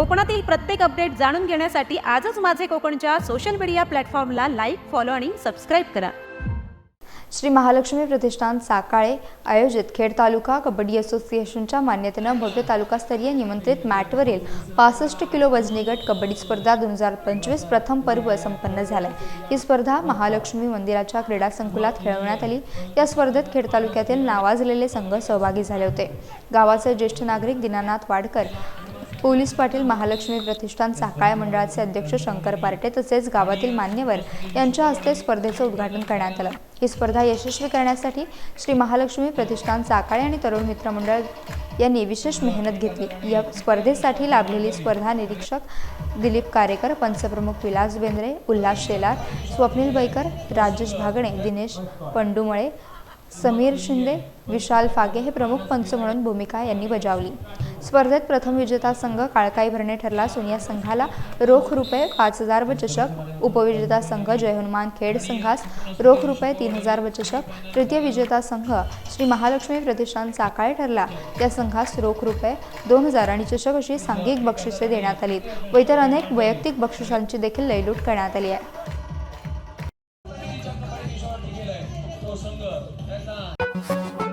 कोकणातील प्रत्येक अपडेट जाणून घेण्यासाठी आजच माझे कोकणच्या सोशल मीडिया प्लॅटफॉर्मला लाईक फॉलो आणि सबस्क्राईब करा. श्री महालक्ष्मी प्रतिष्ठान साकाळे आयोजित खेड तालुका कबड्डी असोसिएशनच्या मान्यतेनं भव्य तालुकास्तरीय निमंत्रित मॅटवरील पासष्ट किलो वजनी गट कबड्डी स्पर्धा दोन हजार पंचवीस प्रथम पर्व संपन्न झालाय. ही स्पर्धा महालक्ष्मी मंदिराच्या क्रीडा संकुलात खेळवण्यात आली. या स्पर्धेत खेड तालुक्यातील नावाजलेले संघ सहभागी झाले होते. गावाचे ज्येष्ठ नागरिक दीनानाथ वाडकर पोलीस पाटील महालक्ष्मी प्रतिष्ठान साकाळे मंडळाचे अध्यक्ष शंकर पार्टे तसेच गावातील मान्यवर यांच्या हस्ते स्पर्धेचं उद्घाटन करण्यात आलं. ही स्पर्धा यशस्वी करण्यासाठी श्री महालक्ष्मी प्रतिष्ठान साकाळे आणि तरुण मित्र मंडळ यांनी विशेष मेहनत घेतली. या स्पर्धेसाठी लाभलेली स्पर्धा निरीक्षक दिलीप कारेकर पंचप्रमुख विलास बेंद्रे उल्हास शेलार स्वप्नील बैकर राजेश भागणे दिनेश पंडुमळे समीर शिंदे विशाल फागे हे प्रमुख पंच म्हणून भूमिका यांनी बजावली. स्पर्धेत प्रथम विजेता संघ काळकाई भरणे ठरला. असून या संघाला रोख रुपये पाच हजार व चषक उपविजेता संघ जय हनुमान खेड संघास रोख रुपये तीन हजार व चषक तृतीय विजेता संघ श्री महालक्ष्मी प्रतिष्ठान साकाळे ठरला. त्या संघास रोख रुपये दोन हजार आणि चषक अशी सांघिक बक्षिसे देण्यात आली व इतर अनेक वैयक्तिक बक्षिसांची देखील लयलूट करण्यात आली आहे. 后生个蛋蛋。